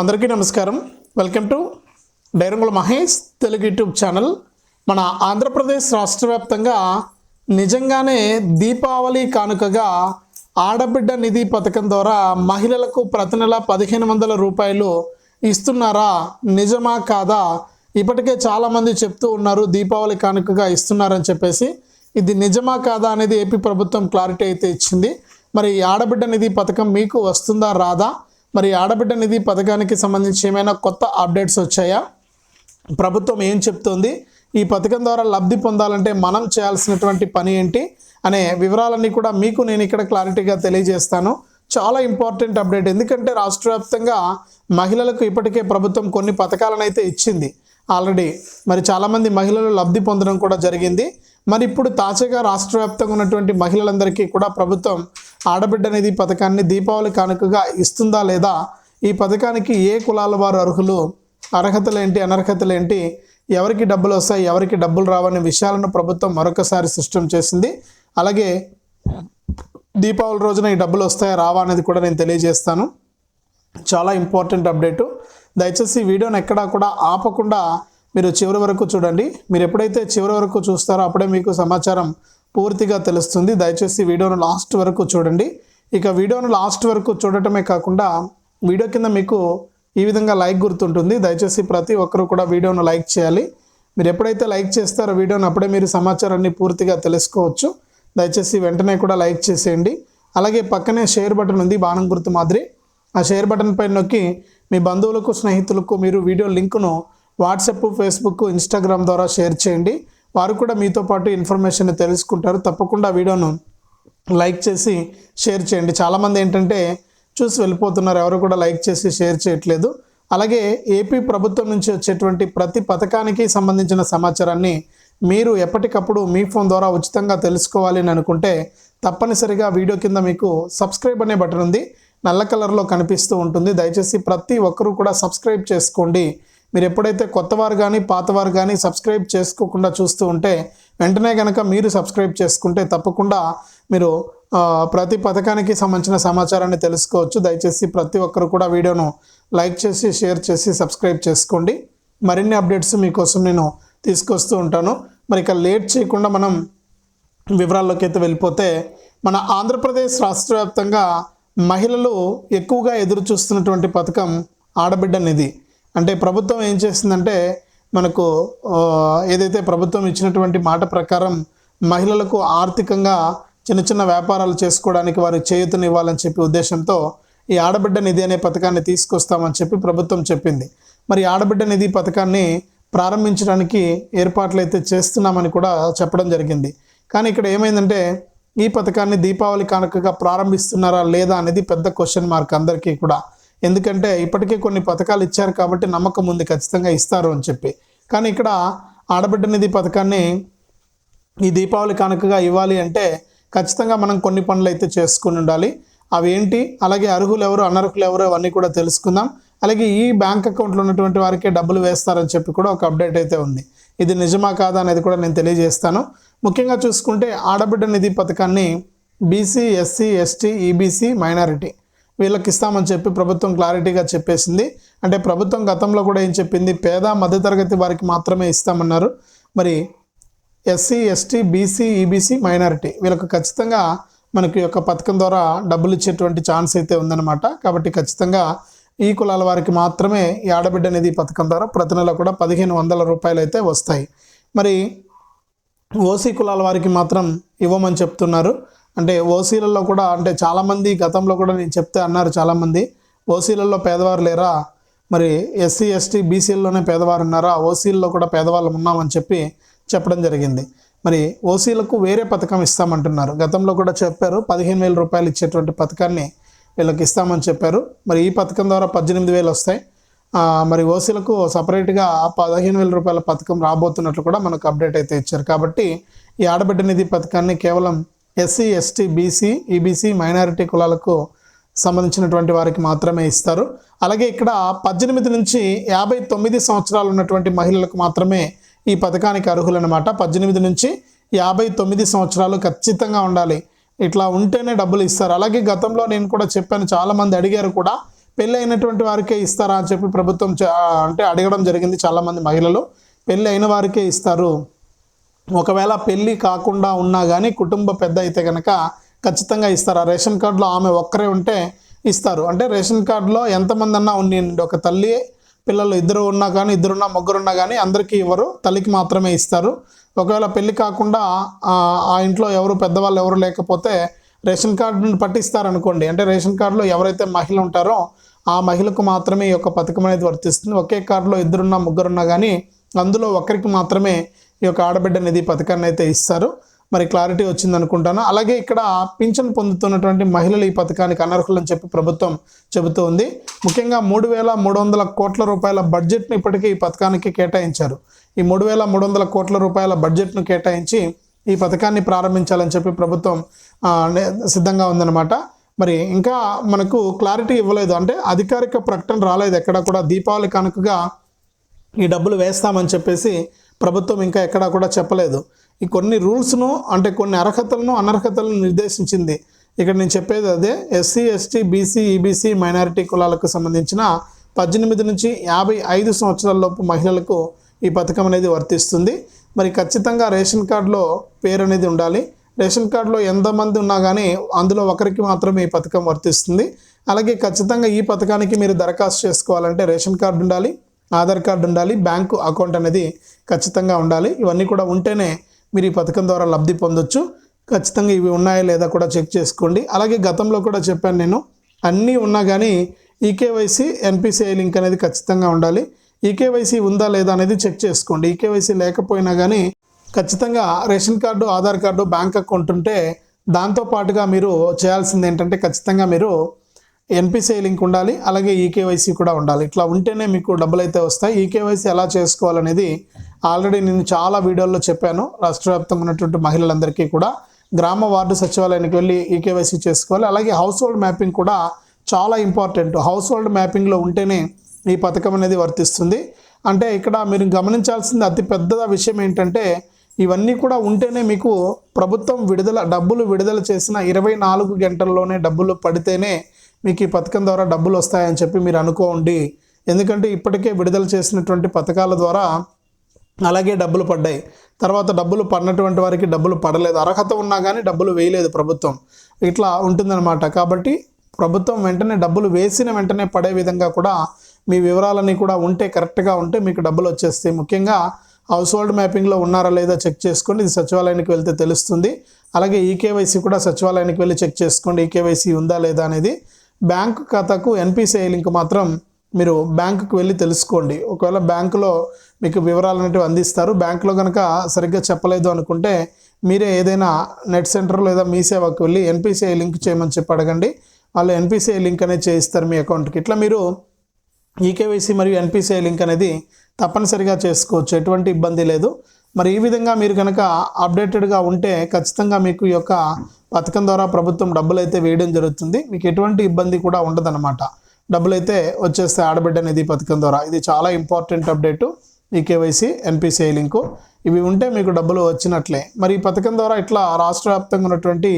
అందరికీ నమస్కారం. Welcome to Dairangula Mahesh Telugu YouTube channel. మన ఆంధ్రప్రదేశ్ రాష్ట్ర వ్యాప్తంగా నిజంగానే దీపావళి కానుకగా ఆడబిడ్డ నిధి పథకం ద్వారా మహిళలకు ప్రతి నెల పదిహేను వందల రూపాయలు ఇస్తున్నారా? నిజమా కాదా? ఇప్పటికే చాలామంది చెప్తూ ఉన్నారు దీపావళి కానుకగా ఇస్తున్నారని చెప్పేసి. ఇది నిజమా కాదా అనేది ఏపీ ప్రభుత్వం క్లారిటీ అయితే ఇచ్చింది. మరి ఆడబిడ్డ నిధి పథకం మీకు వస్తుందా రాదా? మరి ఆడబిడ్డ నిధి పథకానికి సంబంధించి ఏమైనా కొత్త అప్డేట్స్ వచ్చాయా? ప్రభుత్వం ఏం చెప్తోంది? ఈ పథకం ద్వారా లబ్ధి పొందాలంటే మనం చేయాల్సినటువంటి పని ఏంటి? అనే వివరాలన్నీ కూడా మీకు నేను ఇక్కడ క్లారిటీగా తెలియజేస్తాను. చాలా ఇంపార్టెంట్ అప్డేట్. ఎందుకంటే రాష్ట్ర వ్యాప్తంగా మహిళలకు ఇప్పటికే ప్రభుత్వం కొన్ని పథకాలను అయితే ఇచ్చింది. ఆల్రెడీ మరి చాలామంది మహిళలు లబ్ధి పొందడం కూడా జరిగింది. మరి ఇప్పుడు తాజాగా రాష్ట్ర వ్యాప్తంగా ఉన్నటువంటి మహిళలందరికీ కూడా ప్రభుత్వం ఆడబిడ్డ నిధి పథకాన్ని దీపావళి కానుకగా ఇస్తుందా లేదా? ఈ పథకానికి ఏ కులాల వారు అర్హులు? అర్హతలు ఏంటి? ఎవరికి డబ్బులు వస్తాయి? ఎవరికి డబ్బులు రావనే విషయాలను ప్రభుత్వం మరొకసారి సృష్టం చేసింది. అలాగే దీపావళి రోజున ఈ డబ్బులు వస్తాయా? రావా? అనేది కూడా నేను తెలియజేస్తాను. చాలా ఇంపార్టెంట్ అప్డేటు. దయచేసి ఈ వీడియోని ఎక్కడా కూడా ఆపకుండా మీరు చివరి వరకు చూడండి. మీరు ఎప్పుడైతే చివరి వరకు చూస్తారో అప్పుడే మీకు సమాచారం పూర్తిగా తెలుస్తుంది. దయచేసి వీడియోను లాస్ట్ వరకు చూడండి. ఇక వీడియోను లాస్ట్ వరకు చూడటమే కాకుండా వీడియో కింద మీకు ఈ విధంగా లైక్ గుర్తుంటుంది. దయచేసి ప్రతి ఒక్కరూ కూడా వీడియోను లైక్ చేయాలి. మీరు ఎప్పుడైతే లైక్ చేస్తారో వీడియోను అప్పుడే మీరు సమాచారాన్ని పూర్తిగా తెలుసుకోవచ్చు. దయచేసి వెంటనే కూడా లైక్ చేసేయండి. అలాగే పక్కనే షేర్ బటన్ ఉంది బాణం గుర్తు మాదిరి. ఆ షేర్ బటన్ పైన నొక్కి మీ బంధువులకు స్నేహితులకు మీరు వీడియో లింకును వాట్సాప్ ఫేస్బుక్ ఇన్స్టాగ్రామ్ ద్వారా షేర్ చేయండి. వారు కూడా మీతో పాటు ఇన్ఫర్మేషన్ తెలుసుకుంటారు. తప్పకుండా వీడియోను లైక్ చేసి షేర్ చేయండి. చాలామంది ఏంటంటే చూసి వెళ్ళిపోతున్నారు. ఎవరు కూడా లైక్ చేసి షేర్ చేయట్లేదు. అలాగే ఏపీ ప్రభుత్వం నుంచి వచ్చేటువంటి ప్రతి పథకానికి సంబంధించిన సమాచారాన్ని మీరు ఎప్పటికప్పుడు మీ ఫోన్ ద్వారా ఉచితంగా తెలుసుకోవాలి అని అనుకుంటే తప్పనిసరిగా వీడియో కింద మీకు సబ్స్క్రైబ్ అనే బటన్ ఉంది. నల్ల కలర్లో కనిపిస్తూ ఉంటుంది. దయచేసి ప్రతి ఒక్కరూ కూడా సబ్స్క్రైబ్ చేసుకోండి. మీరు ఎప్పుడైతే కొత్తవారు కానీ పాతవారు కానీ సబ్స్క్రైబ్ చేసుకోకుండా చూస్తూ ఉంటే వెంటనే కనుక మీరు సబ్స్క్రైబ్ చేసుకుంటే తప్పకుండా మీరు ప్రతి పథకానికి సంబంధించిన సమాచారాన్ని తెలుసుకోవచ్చు. దయచేసి ప్రతి ఒక్కరు కూడా వీడియోను లైక్ చేసి షేర్ చేసి సబ్స్క్రైబ్ చేసుకోండి. మరిన్ని అప్డేట్స్ మీకోసం నేను తీసుకొస్తూ ఉంటాను. మరి ఇక లేట్ చేయకుండా మనం వివరాల్లోకి అయితే వెళ్ళిపోతే మన ఆంధ్రప్రదేశ్ రాష్ట్ర వ్యాప్తంగా మహిళలు ఎక్కువగా ఎదురు చూస్తున్నటువంటి పథకం ఆడబిడ్డ నిధి. అంటే ప్రభుత్వం ఏం చేసిందంటే మనకు ఏదైతే ప్రభుత్వం ఇచ్చినటువంటి మాట ప్రకారం మహిళలకు ఆర్థికంగా చిన్న చిన్న వ్యాపారాలు చేసుకోవడానికి వారి చేయూతనివ్వాలని చెప్పి ఉద్దేశంతో ఈ ఆడబిడ్డ నిధి అనే పథకాన్ని తీసుకొస్తామని చెప్పి ప్రభుత్వం చెప్పింది. మరి ఆడబిడ్డ నిధి పథకాన్ని ప్రారంభించడానికి ఏర్పాట్లు అయితే చేస్తున్నామని కూడా చెప్పడం జరిగింది. కానీ ఇక్కడ ఏమైందంటే ఈ పథకాన్ని దీపావళి కానుకగా ప్రారంభిస్తున్నారా లేదా అనేది పెద్ద క్వశ్చన్ మార్క్ అందరికీ కూడా. ఎందుకంటే ఇప్పటికే కొన్ని పథకాలు ఇచ్చారు కాబట్టి నమ్మకం ఉంది ఖచ్చితంగా ఇస్తారు అని చెప్పి. కానీ ఇక్కడ ఆడబిడ్డ నిధి పథకాన్ని ఈ దీపావళి కానుకగా ఇవ్వాలి అంటే ఖచ్చితంగా మనం కొన్ని పనులు అయితే చేసుకుని ఉండాలి. అవి ఏంటి? అలాగే అర్హులు ఎవరు అనర్హులు ఎవరు అవన్నీ కూడా తెలుసుకుందాం. అలాగే ఈ బ్యాంక్ అకౌంట్లో ఉన్నటువంటి వారికే డబ్బులు వేస్తారని చెప్పి కూడా ఒక అప్డేట్ అయితే ఉంది. ఇది నిజమా కాదా అనేది కూడా నేను తెలియజేస్తాను. ముఖ్యంగా చూసుకుంటే ఆడబిడ్డ నిధి పథకాన్ని BC SC ST EBC minority వీళ్ళకి ఇస్తామని చెప్పి ప్రభుత్వం క్లారిటీగా చెప్పేసింది. అంటే ప్రభుత్వం గతంలో కూడా ఏం చెప్పింది? పేద మధ్యతరగతి వారికి మాత్రమే ఇస్తామన్నారు. మరి SC ST BC EBC minority వీళ్ళకు ఖచ్చితంగా మనకి యొక్క పథకం ద్వారా డబ్బులు ఇచ్చేటువంటి ఛాన్స్ అయితే ఉందన్నమాట. కాబట్టి ఖచ్చితంగా ఈ కులాల వారికి మాత్రమే ఈ ఆడబిడ్డ నిధి పథకం ద్వారా ప్రతి నెల కూడా పదిహేను వందల రూపాయలు అయితే వస్తాయి. మరి ఓసీ కులాల వారికి మాత్రం ఇవ్వమని చెప్తున్నారు. అంటే ఓసీలలో కూడా అంటే చాలామంది గతంలో కూడా నేను చెప్తే అన్నారు చాలామంది. ఓసీలలో పేదవారు లేరా? మరి ఎస్సీ ఎస్టీ బీసీల్లోనే పేదవారు ఉన్నారా? ఓసీల్లో కూడా పేదవాళ్ళం ఉన్నామని చెప్పి చెప్పడం జరిగింది. మరి ఓసీలకు వేరే పథకం ఇస్తామంటున్నారు. గతంలో కూడా చెప్పారు పదిహేను వేల రూపాయలు ఇచ్చేటువంటి పథకాన్ని వీళ్ళకి ఇస్తామని చెప్పారు. మరి ఈ పథకం ద్వారా పద్దెనిమిది వేలు వస్తాయి. మరి ఓసీలకు సపరేట్గా పదిహేను వేల రూపాయల పథకం రాబోతున్నట్లు కూడా మనకు అప్డేట్ అయితే ఇచ్చారు. కాబట్టి ఈ ఆడబిడ్డ నిధి పథకాన్ని కేవలం SC ST BC EBC minority కులాలకు సంబంధించినటువంటి వారికి మాత్రమే ఇస్తారు. అలాగే ఇక్కడ పద్దెనిమిది నుంచి యాభై తొమ్మిది సంవత్సరాలు ఉన్నటువంటి మహిళలకు మాత్రమే ఈ పథకానికి అర్హులన్నమాట. పద్దెనిమిది నుంచి యాభై తొమ్మిది సంవత్సరాలు ఖచ్చితంగా ఉండాలి. ఇట్లా ఉంటేనే డబ్బులు ఇస్తారు. అలాగే గతంలో నేను కూడా చెప్పాను చాలామంది అడిగారు కూడా పెళ్ళి అయినటువంటి వారికే ఇస్తారా అని చెప్పి ప్రభుత్వం అంటే అడగడం జరిగింది చాలామంది మహిళలు. పెళ్ళి అయిన వారికే ఇస్తారు. ఒకవేళ పెళ్ళి కాకుండా ఉన్నా కానీ కుటుంబ పెద్ద అయితే కనుక ఖచ్చితంగా ఇస్తారు. ఆ రేషన్ కార్డులో ఆమె ఒక్కరే ఉంటే ఇస్తారు. అంటే రేషన్ కార్డులో ఎంతమంది అన్నా ఉండండి. ఒక తల్లి పిల్లలు ఇద్దరు ఉన్నా కానీ ఇద్దరున్నా ముగ్గురు ఉన్నా కానీ అందరికీ ఇవ్వరు తల్లికి మాత్రమే ఇస్తారు. ఒకవేళ పెళ్ళి కాకుండా ఆ, ఆ ఇంట్లో ఎవరు పెద్దవాళ్ళు ఎవరు లేకపోతే రేషన్ కార్డును పట్టిస్తారనుకోండి. అంటే రేషన్ కార్డులో ఎవరైతే మహిళ ఉంటారో ఆ మహిళకు మాత్రమే ఈ యొక్క పథకం అనేది వర్తిస్తుంది. ఒకే కార్డులో ఇద్దరున్నా ముగ్గురున్నా కానీ అందులో ఒకరికి మాత్రమే ఈ యొక్క ఆడబిడ్డ నిధి పథకాన్ని అయితే ఇస్తారు. మరి క్లారిటీ వచ్చింది అనుకుంటాను అలాగే ఇక్కడ పింఛన్ పొందుతున్నటువంటి మహిళలు ఈ పథకానికి అనర్హులని చెప్పి ప్రభుత్వం చెబుతూ ఉంది. ముఖ్యంగా మూడు వేల మూడు వందల కోట్ల రూపాయల బడ్జెట్ను ఇప్పటికీ ఈ పథకానికి కేటాయించారు. ఈ మూడు వేల మూడు వందల కోట్ల రూపాయల బడ్జెట్ను కేటాయించి ఈ పథకాన్ని ప్రారంభించాలని చెప్పి ప్రభుత్వం సిద్ధంగా ఉందన్నమాట. మరి ఇంకా మనకు క్లారిటీ ఇవ్వలేదు. అంటే అధికారిక ప్రకటన రాలేదు. ఎక్కడ కూడా దీపావళి కనుకగా ఈ డబ్బులు వేస్తామని చెప్పేసి ప్రభుత్వం ఇంకా ఎక్కడా కూడా చెప్పలేదు. ఈ కొన్ని రూల్స్ను అంటే కొన్ని అర్హతలను అనర్హతలను నిర్దేశించింది. ఇక్కడ నేను చెప్పేది అదే. SC ST BC EBC minority కులాలకు సంబంధించిన పద్దెనిమిది నుంచి యాభై ఐదు సంవత్సరాలలోపు మహిళలకు ఈ పథకం అనేది వర్తిస్తుంది. మరి ఖచ్చితంగా రేషన్ కార్డులో పేరు అనేది ఉండాలి. రేషన్ కార్డులో ఎంతమంది ఉన్నా కానీ అందులో ఒకరికి మాత్రమే ఈ పథకం వర్తిస్తుంది. అలాగే ఖచ్చితంగా ఈ పథకానికి మీరు దరఖాస్తు చేసుకోవాలంటే రేషన్ కార్డు ఉండాలి. ఆధార్ కార్డు ఉండాలి బ్యాంకు అకౌంట్ అనేది ఖచ్చితంగా ఉండాలి. ఇవన్నీ కూడా ఉంటేనే మీరు ఈ పథకం ద్వారా లబ్ధి పొందొచ్చు. ఖచ్చితంగా ఇవి ఉన్నాయా లేదా కూడా చెక్ చేసుకోండి. అలాగే గతంలో కూడా చెప్పాను నేను అన్నీ ఉన్నా కానీ ఈకేవైసీ ఎన్పిసిఐ లింక్ అనేది ఖచ్చితంగా ఉండాలి. ఈకేవైసీ ఉందా లేదా అనేది చెక్ చేసుకోండి. ఈకేవైసీ లేకపోయినా కానీ ఖచ్చితంగా ration card Aadhaar card bank account ఉంటే దాంతో పాటుగా మీరు చేయాల్సింది ఏంటంటే ఖచ్చితంగా మీరు ఎన్పిసిఐ లింక్ ఉండాలి అలాగే ఈకేవైసీ కూడా ఉండాలి. ఇట్లా ఉంటేనే మీకు డబ్బులు అయితే వస్తాయి ఈకేవైసీ ఎలా చేసుకోవాలనేది ఆల్రెడీ నేను చాలా వీడియోల్లో చెప్పాను. రాష్ట్ర వ్యాప్తంగా ఉన్నటువంటి మహిళలందరికీ కూడా గ్రామ వార్డు సచివాలయానికి వెళ్ళి ఈకేవైసీ చేసుకోవాలి. అలాగే హౌస్ హోల్డ్ మ్యాపింగ్ కూడా చాలా ఇంపార్టెంట్ హౌస్ హోల్డ్ మ్యాపింగ్లో ఉంటేనే ఈ పథకం అనేది వర్తిస్తుంది. అంటే ఇక్కడ మీరు గమనించాల్సింది అతి పెద్ద విషయం ఏంటంటే ఇవన్నీ కూడా ఉంటేనే మీకు ప్రభుత్వం విడుదల డబ్బులు విడుదల చేసిన ఇరవై నాలుగు గంటల్లోనే డబ్బులు పడితేనే మీకు ఈ పథకం ద్వారా డబ్బులు వస్తాయని చెప్పి మీరు అనుకోండి. ఎందుకంటే ఇప్పటికే విడుదల చేసినటువంటి పథకాల ద్వారా అలాగే డబ్బులు పడ్డాయి. తర్వాత డబ్బులు పడినటువంటి వారికి డబ్బులు పడలేదు. అర్హత ఉన్నా కానీ డబ్బులు వేయలేదు ప్రభుత్వం. ఇట్లా ఉంటుందన్నమాట. కాబట్టి ప్రభుత్వం వెంటనే డబ్బులు వేసిన వెంటనే పడే విధంగా కూడా మీ వివరాలన్నీ కూడా ఉంటే కరెక్ట్గా ఉంటే మీకు డబ్బులు వచ్చేస్తాయి. ముఖ్యంగా హౌస్ హోల్డ్ మ్యాపింగ్లో ఉన్నారా లేదా చెక్ చేసుకోండి. ఇది సచివాలయానికి వెళ్తే తెలుస్తుంది. అలాగే ఈకేవైసీ కూడా సచివాలయానికి వెళ్ళి చెక్ చేసుకోండి. ఈకేవైసీ ఉందా లేదా అనేది బ్యాంకు ఖాతాకు ఎన్పిసిఐ లింక్ మాత్రం మీరు బ్యాంకుకు వెళ్ళి తెలుసుకోండి. ఒకవేళ బ్యాంకులో మీకు వివరాలు అనేవి అందిస్తారు. బ్యాంకులో కనుక సరిగ్గా చెప్పలేదు అనుకుంటే మీరే ఏదైనా నెట్ సెంటర్ లేదా మీ సేవకు వెళ్ళి ఎన్పిసిఐ లింక్ చేయమని చెప్పి అడగండి. వాళ్ళు ఎన్పిసిఐ లింక్ అనేది చేయిస్తారు మీ అకౌంట్కి. ఇట్లా మీరు ఈకేవైసీ మరియు ఎన్పిసిఐ లింక్ అనేది తప్పనిసరిగా చేసుకోవచ్చు. ఎటువంటి ఇబ్బంది లేదు. మరి ఈ విధంగా మీరు కనుక అప్డేటెడ్గా ఉంటే ఖచ్చితంగా మీకు ఈ యొక్క పథకం ద్వారా ప్రభుత్వం డబ్బులు అయితే వేయడం జరుగుతుంది. మీకు ఎటువంటి ఇబ్బంది కూడా ఉండదన్నమాట. డబ్బులు అయితే వచ్చేస్తే ఆడబిడ్డ నిధి పథకం ద్వారా. ఇది చాలా important update e KYC NPCI link. ఇవి ఉంటే మీకు డబ్బులు వచ్చినట్లే. మరి ఈ పథకం ద్వారా ఇట్లా రాష్ట్ర వ్యాప్తంగా ఉన్నటువంటి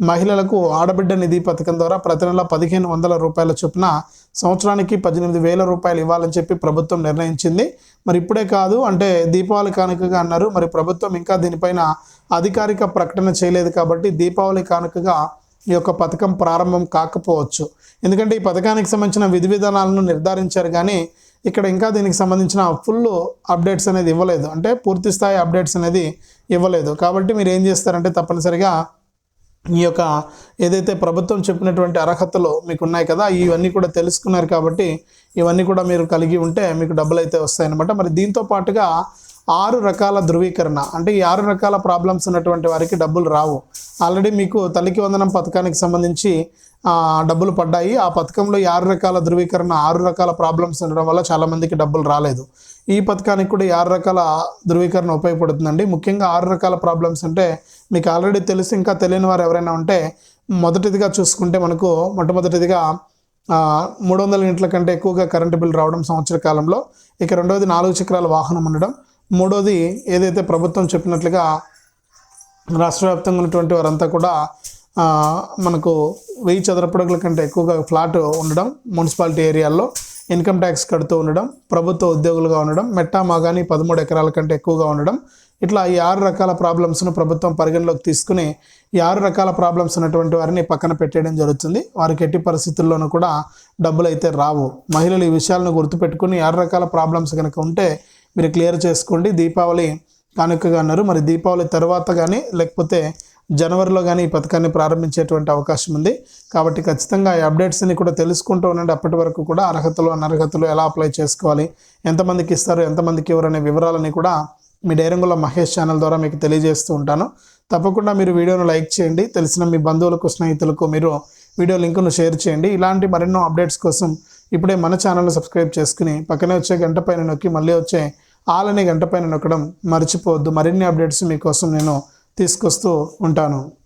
మహిళలకు ఆడబిడ్డ నిధి పథకం ద్వారా ప్రతి నెల పదిహేను వందల రూపాయల చొప్పున సంవత్సరానికి పద్దెనిమిది వేల రూపాయలు ఇవ్వాలని చెప్పి ప్రభుత్వం నిర్ణయించింది. మరి ఇప్పుడే కాదు అంటే దీపావళి కానుకగా అన్నారు. మరి ప్రభుత్వం ఇంకా దీనిపైన అధికారిక ప్రకటన చేయలేదు కాబట్టి దీపావళి కానుకగా ఈ యొక్క పథకం ప్రారంభం కాకపోవచ్చు. ఎందుకంటే ఈ పథకానికి సంబంధించిన విధి విధానాలను నిర్ధారించారు కానీ ఇక్కడ ఇంకా దీనికి సంబంధించిన ఫుల్ అప్డేట్స్ అనేది ఇవ్వలేదు. అంటే పూర్తి స్థాయి అప్డేట్స్ అనేది ఇవ్వలేదు. కాబట్టి మీరు ఏం చేస్తారంటే తప్పనిసరిగా ఈ యొక్క ఏదైతే ప్రభుత్వం చెప్పినటువంటి అర్హతలు మీకు ఉన్నాయి కదా ఇవన్నీ కూడా తెలుసుకున్నారు కాబట్టి ఇవన్నీ కూడా మీరు కలిగి ఉంటే మీకు డబ్బులు అయితే వస్తాయన్నమాట. మరి దీంతో పాటుగా ఆరు రకాల ధృవీకరణ అంటే ఈ ఆరు రకాల ప్రాబ్లమ్స్ ఉన్నటువంటి వారికి డబ్బులు రావు. ఆల్రెడీ మీకు తల్లికి వందనం పథకానికి సంబంధించి డబ్బులు పడ్డాయి. ఆ పథకంలో ఈ ఆరు రకాల ధృవీకరణ ఆరు రకాల ప్రాబ్లమ్స్ ఉండడం వల్ల చాలామందికి డబ్బులు రాలేదు. ఈ పథకానికి కూడా ఆరు రకాల ధృవీకరణ ఉపయోగపడుతుందండి. ముఖ్యంగా ఆరు రకాల ప్రాబ్లమ్స్ అంటే మీకు ఆల్రెడీ తెలుసు ఇంకా తెలియని వారు ఎవరైనా ఉంటే మొదటిదిగా చూసుకుంటే మనకు మొట్టమొదటిదిగా మూడు వందల యూనిట్ల కంటే ఎక్కువగా కరెంటు బిల్ రావడం సంవత్సర కాలంలో. ఇక రెండవది నాలుగు చక్రాల వాహనం ఉండడం. మూడోది ఏదైతే ప్రభుత్వం చెప్పినట్లుగా రాష్ట్ర వ్యాప్తంగా ఉన్నటువంటి వారంతా కూడా మనకు వెయ్యి చదరపడుగుల కంటే ఎక్కువగా ఫ్లాట్ ఉండడం మున్సిపాలిటీ ఏరియాల్లో. ఇన్కమ్ ట్యాక్స్ కడుతూ ఉండడం ప్రభుత్వ ఉద్యోగులుగా ఉండడం మెట్టా మాగాని పదమూడు ఎకరాల కంటే ఎక్కువగా ఉండడం ఇట్లా ఈ ఆరు రకాల ప్రాబ్లమ్స్ను ప్రభుత్వం పరిగణలోకి తీసుకుని ఈ ఆరు రకాల ప్రాబ్లమ్స్ ఉన్నటువంటి వారిని పక్కన పెట్టేయడం జరుగుతుంది. వారికి ఎట్టి పరిస్థితుల్లోనూ కూడా డబ్బులు అయితే రావు. మహిళలు ఈ విషయాలను గుర్తుపెట్టుకుని ఆరు రకాల ప్రాబ్లమ్స్ కనుక ఉంటే మీరు క్లియర్ చేసుకోండి. దీపావళి కానుకగా అన్నారు మరి దీపావళి తర్వాత కానీ లేకపోతే జనవరిలో కానీ ఈ పథకాన్ని ప్రారంభించేటువంటి అవకాశం ఉంది. కాబట్టి ఖచ్చితంగా ఈ అప్డేట్స్ని కూడా తెలుసుకుంటూ ఉండండి. అప్పటి వరకు కూడా అర్హతలు అనర్హతలు ఎలా అప్లై చేసుకోవాలి ఎంతమందికి ఇస్తారు ఎంతమందికి ఇవ్వరు అనే వివరాలని కూడా మీ డైరంగుల మహేష్ ఛానల్ ద్వారా మీకు తెలియజేస్తూ ఉంటాను. తప్పకుండా మీరు వీడియోను లైక్ చేయండి. తెలిసిన మీ బంధువులకు స్నేహితులకు మీరు వీడియో లింకును షేర్ చేయండి. ఇలాంటి మరెన్నో అప్డేట్స్ కోసం ఇప్పుడే మన ఛానల్ సబ్స్క్రైబ్ చేసుకుని పక్కనే వచ్చే గంట పైన నొక్కి మళ్ళీ వచ్చే ఆలని గంట పైన నొక్కడం మర్చిపోవద్దు. మరిన్ని అప్డేట్స్ మీకోసం నేను తీసుకొస్తూ ఉంటాను.